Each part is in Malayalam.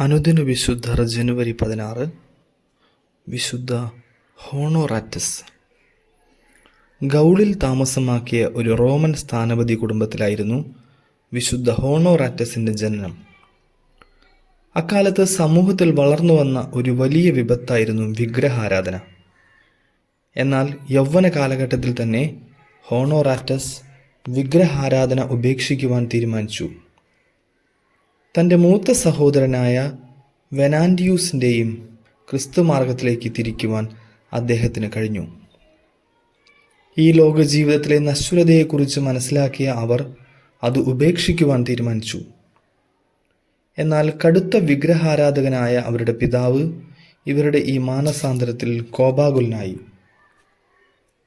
അനുദിന വിശുദ്ധർ ജനുവരി പതിനാറ്. വിശുദ്ധ ഹോണോറാറ്റസ്. ഗൗളിൽ താമസമാക്കിയ ഒരു റോമൻ സ്ഥാനപതി കുടുംബത്തിലായിരുന്നു വിശുദ്ധ ഹോണോറാറ്റസിന്റെ ജനനം. അക്കാലത്ത് സമൂഹത്തിൽ വളർന്നു വന്ന ഒരു വലിയ വിപത്തായിരുന്നു വിഗ്രഹാരാധന. എന്നാൽ യൗവന കാലഘട്ടത്തിൽ തന്നെ ഹോണോറാറ്റസ് വിഗ്രഹാരാധന ഉപേക്ഷിക്കുവാൻ തീരുമാനിച്ചു. തന്റെ മൂത്ത സഹോദരനായ വെനാൻഡിയൂസിന്റെയും ക്രിസ്തുമാർഗത്തിലേക്ക് തിരിക്കുവാൻ അദ്ദേഹത്തിന് കഴിഞ്ഞു. ഈ ലോക ജീവിതത്തിലെ നശ്വരതയെക്കുറിച്ച് മനസ്സിലാക്കിയ അവർ അത് ഉപേക്ഷിക്കുവാൻ തീരുമാനിച്ചു. എന്നാൽ കടുത്ത വിഗ്രഹാരാധകനായ അവരുടെ പിതാവ് ഇവരുടെ ഈ മാനസാന്തരത്തിൽ കോപാകുലനായി.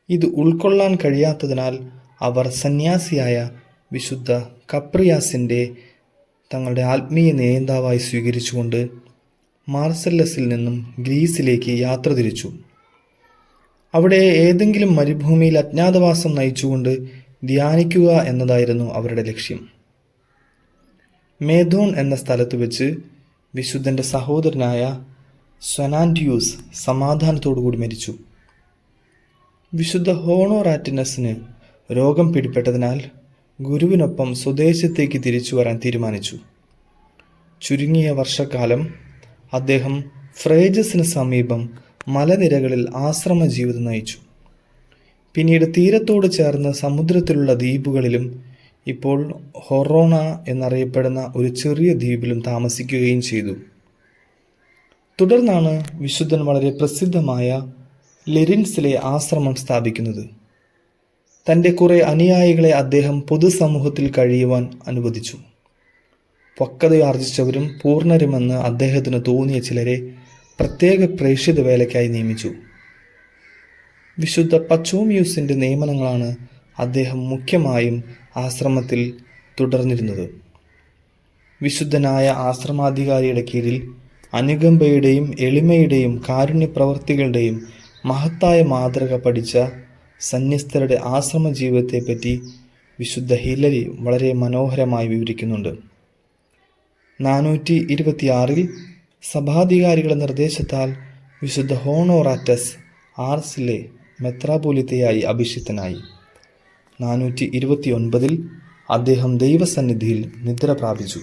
ഇത് ഉൾക്കൊള്ളാൻ കഴിയാത്തതിനാൽ അവർ സന്യാസിയായ വിശുദ്ധ കപ്രിയാസിന്റെ തങ്ങളുടെ ആത്മീയ നേതാവായി സ്വീകരിച്ചുകൊണ്ട് മാർസല്ലസിൽ നിന്നും ഗ്രീസിലേക്ക് യാത്ര തിരിച്ചു. അവിടെ ഏതെങ്കിലും മരുഭൂമിയിൽ അജ്ഞാതവാസം നയിച്ചുകൊണ്ട് ധ്യാനിക്കുക എന്നതായിരുന്നു അവരുടെ ലക്ഷ്യം. മേധോൺ എന്ന സ്ഥലത്ത് വെച്ച് വിശുദ്ധന്റെ സഹോദരനായ സൊനാൻഡ്യൂസ് സമാധാനത്തോടുകൂടി മരിച്ചു. വിശുദ്ധ ഹോണോറാറ്റിനസിന് രോഗം പിടിപെട്ടതിനാൽ ഗുരുവിനൊപ്പം സ്വദേശത്തേക്ക് തിരിച്ചു വരാൻ തീരുമാനിച്ചു. ചുരുങ്ങിയ വർഷക്കാലം അദ്ദേഹം ഫ്രേജസിന് സമീപം മലനിരകളിൽ ആശ്രമ ജീവിതം നയിച്ചു. പിന്നീട് തീരത്തോട് ചേർന്ന് സമുദ്രത്തിലുള്ള ദ്വീപുകളിലും ഇപ്പോൾ ഹൊറോണ എന്നറിയപ്പെടുന്ന ഒരു ചെറിയ ദ്വീപിലും താമസിക്കുകയും ചെയ്തു. തുടർന്നാണ് വിശുദ്ധൻ വളരെ പ്രസിദ്ധമായ ലെരിൻസിലെ ആശ്രമം സ്ഥാപിക്കുന്നത്. തന്റെ കുറെ അനുയായികളെ അദ്ദേഹം പൊതുസമൂഹത്തിൽ കഴിയുവാൻ അനുവദിച്ചു. പക്വതയാർജിച്ചവരും പൂർണരുമെന്ന് അദ്ദേഹത്തിന് തോന്നിയ ചിലരെ പ്രത്യേക പ്രേക്ഷിത വേലയ്ക്കായി നിയമിച്ചു. വിശുദ്ധ പച്ചോമ്യൂസിന്റെ നിയമനങ്ങളാണ് അദ്ദേഹം മുഖ്യമായും ആശ്രമത്തിൽ തുടർന്നിരുന്നത്. വിശുദ്ധനായ ആശ്രമാധികാരിയുടെ കീഴിൽ അനുകമ്പയുടെയും എളിമയുടെയും കാരുണ്യപ്രവർത്തികളുടെയും മഹത്തായ മാതൃക പഠിച്ച സന്യസ്തരുടെ ആശ്രമ ജീവിതത്തെപ്പറ്റി വിശുദ്ധ ഹില്ലരി വളരെ മനോഹരമായി വിവരിക്കുന്നുണ്ട്. നാനൂറ്റി ഇരുപത്തിയാറിൽ സഭാധികാരികളുടെ നിർദ്ദേശത്താൽ വിശുദ്ധ ഹോണോറാറ്റസ് ആർസിലെ മെത്രാപോലിത്തയായി അഭിഷിക്തനായി. നാനൂറ്റി ഇരുപത്തി ഒൻപതിൽ അദ്ദേഹം ദൈവസന്നിധിയിൽ നിദ്ര പ്രാപിച്ചു.